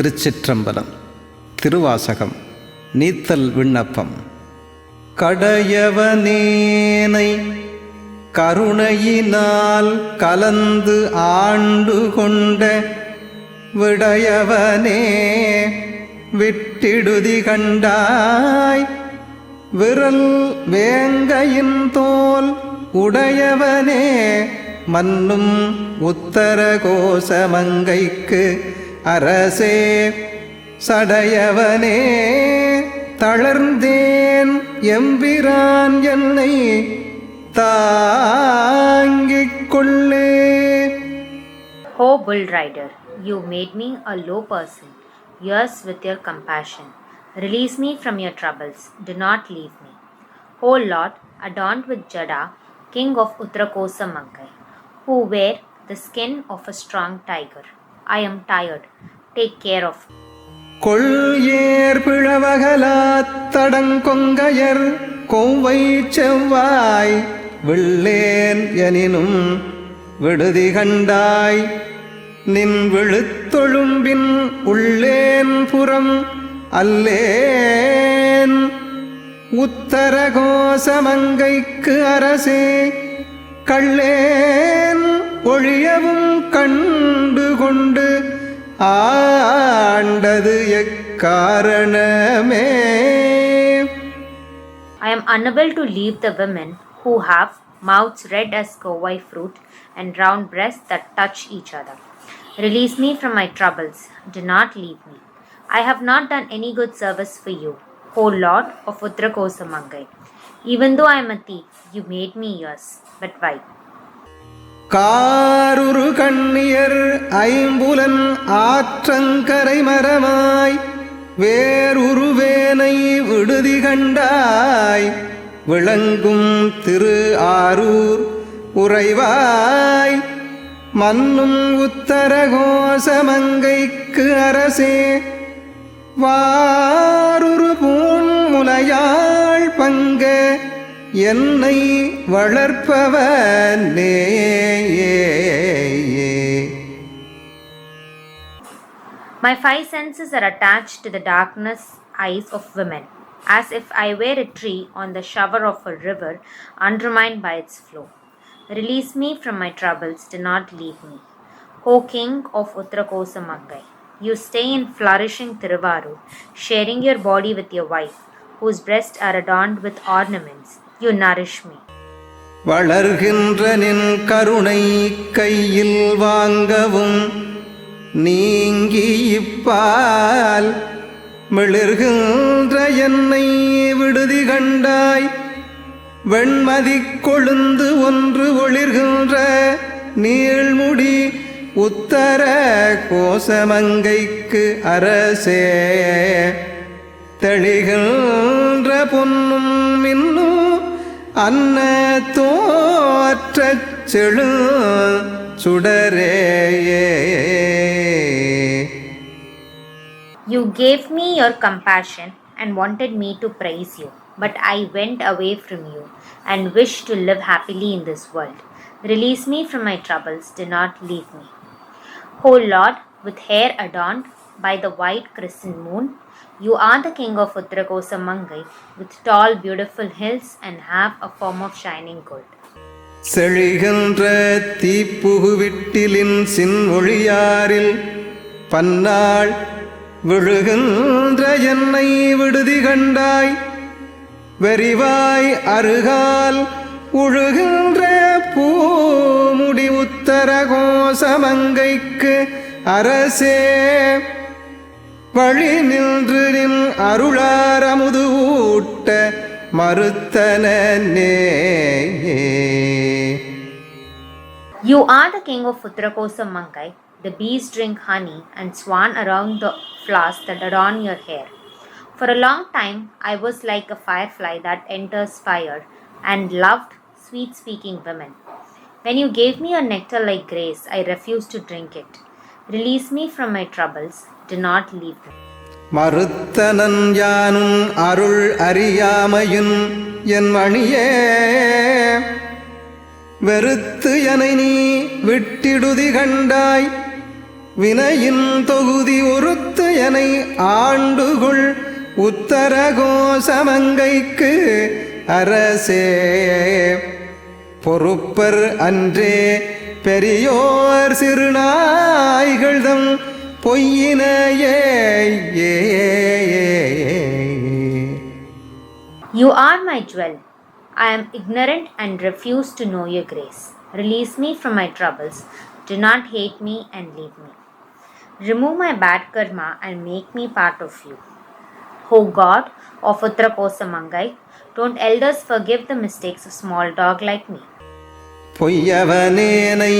திருச்சிற்றம்பலம் திருவாசகம் நீத்தல் விண்ணப்பம். கடையவனேனை கருணையினால் கலந்து ஆண்டு கொண்ட விடையவனே விட்டிடுதி கண்டாய். விரல் வேங்கையின் தோல் உடையவனே மன்னும் உத்தர கோசமங்கைக்கு அரசே சடையவனே தளர்ந்தேன் எம்பிரான் என்னை தாங்கிக் கொள்ளே O bull rider, you made me a low person. Yours with your compassion. Release me from your troubles. Do not leave me. O Lord, adorned with Jada, king of Uttakosa Mangai, who wear the skin of a strong tiger. I am tired take care of me. கொள் ஏர் பிழவகலாத் தடங்கொங்கையர் கொவ்வை செவ்வாய் விள்ளேன் எனினும் விடுதி கண்டாய் நின் விழுத்தொழும்பின் உள்ளேன் புறம் அல்லேன். உத்தரகோசமங்கைக்கு அரசே கள்ளேன் ஒழியவும் கண் கொண்டு ஆண்டது எக்காரணமே I am unable to leave the women who have mouths red as kowai fruit and round breasts that touch each other. Release me from my troubles. Do not leave me. I have not done any good service for you, O Lord of Uttarakosamangai. Even though I am a thief, you made me yours. But why? காருரு கண்ணியர் ஐம்புலன் ஆற்றங்கரை மரமாய் வேறுருவேனை விடுதி கண்டாய் விளங்கும் திரு ஆரூர் உறைவாய். மன்னும் உத்தரகோசமங்கைக்கு அரசே வாருரு பூன்முலையாள் பங்கே என்னை வளர்ப்பவனே My five senses are attached to the darkness eyes of women, as if I were a tree on the shower of a river, undermined by its flow. Release me from my troubles, do not leave me. O King of Uttarakosamangai, you stay in flourishing Tiruvarur, sharing your body with your wife, whose breasts are adorned with ornaments. you nourish me. வளர்கின்ற நின் கருணை கையில் வாங்கவும் நீங்கி இப்பால் மிளிர்கின்ற என்னை விடுதி கண்டாய். வெண்மதி கொழுந்து ஒன்று ஒளிர்கின்ற நீள்முடி உத்தர கோசமங்கைக்கு அரசே தெளிகின்ற பொன்னும் மின்னும் அன்ன தோற்றச் செழு சுடரேயே You gave me your compassion and wanted me to praise you, but I went away from you and wished to live happily in this world. Release me from my troubles, do not leave me. O Lord, with hair adorned by the white crescent moon, you are the king of Uttarakosa Mangai, with tall, beautiful hills and have a form of shining gold. செழிகின்ற தீப்புகுவிட்டிலின் சின் ஒளியாரில் பன்னாள் விழுகின்ற என்னை விடுதி கண்டாய் வெறிவாய் அருகால் உழுகின்ற பூமுடி உத்தர கோசமங்கைக்கு அரசே வழி நின்று நின் அருளாரமுது ஊட்ட மறுத்தனே You are the king of Uttarakosa Mangai. The bees drink honey and swan around the flowers that adorn your hair. For a long time, I was like a firefly that enters fire and loved sweet speaking women. When you gave me your nectar like grace, I refused to drink it. Release me from my troubles do not leave me. மறுத்தனன் யானும் அருள் அறியாமையும் என் மணியே. வெறுத்து எனை நீ விட்டிடுதி கண்டாய். வினையின் தொகுதி உறுத்து எனை ஆண்டுகுள். உத்தர கோசமங்கைக்கு அரசே. பொறுப்பர் அன்றே பெரியோர் சிறுநாய்கள்தம் பொய்யினையே ஏ You are my jewel. I am ignorant and refuse to know your grace. Release me from my troubles. Do not hate me and leave me. Remove my bad karma and make me part of you. O God of Uttrakosamangai, don't elders forgive the mistakes of small dog like me. பொய்யவனேனை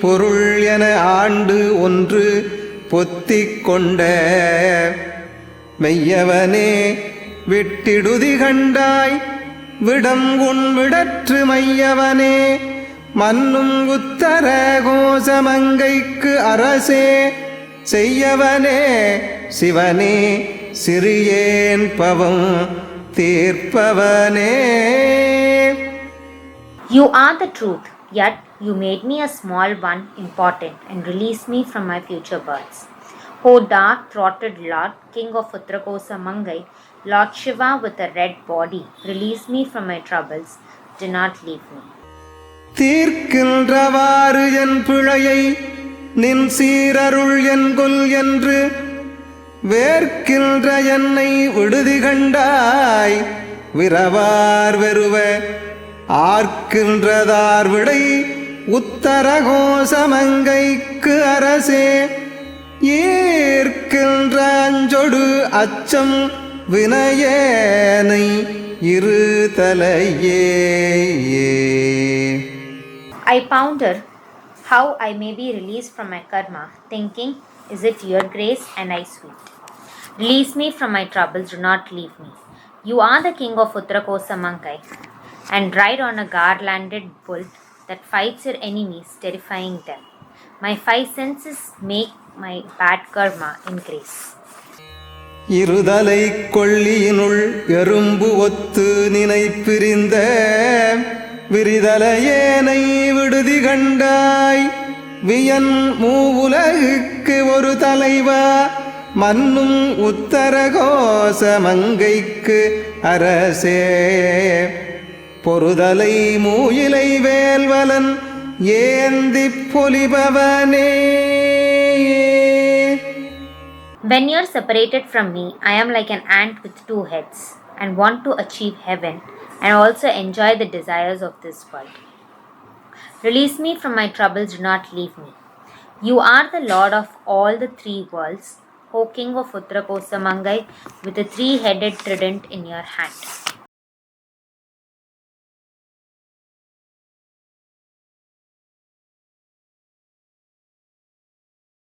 பொருள் என ஆண்டு ஒன்று பொத்திக் கொண்ட மெய்யவனே விட்டிடுதி கண்டாய் விடம் உன் விடற்று மையவனே மன்னும் உத்தர கோசமங்கைக்கு அரசே செய்யவனே சிவனே சிறியேன் பவம் தீர்ப்பவனே. You are the truth yet you made me a small one important and released me from my future births. O dark throated Lord, King of Uttrakosa Mangai, Lord Shiva with a red body, release me from my troubles. Do not leave me. தீர்க்கின்றவாறு என் பிழையை நின் சீரருள் என்கொல் என்று வேர்க்கின்ற என்னை விடுதி கண்டாய் விரவார் வெறுவ ஆர்க்கின்றதார் விடை உத்தரகோசமங்கைக்கு அரசே ஈர்க்கின்ற அஞ்சொடு அச்சம் வினயேனை இரு தலையே I ponder how I may be released from my karma, thinking, Is it your grace and I sweet? Release me from my troubles, do not leave me. You are the king of Uttrakosa Mankai, and ride on a garlanded bull that fights your enemies, terrifying them. My five senses make my bad karma increase. இருதலை கொள்ளியினுள் எறும்பு ஒத்து நினைப்பிரிந்த விரிதலையேனை விடுதி கண்டாய் வியன் மூவுலகுக்கு ஒரு தலைவா மன்னும் உத்தரகோச மங்கைக்கு அரசே பொறுதலை மூயிலை வேல்வலன் ஏந்திப் பொலிபவனே When you're separated from me, I am like an ant with two heads and want to achieve heaven and also enjoy the desires of this world. Release me from my troubles, do not leave me. You are the Lord of all the three worlds, O King of Uttrakosamangai, with a three headed trident in your hand.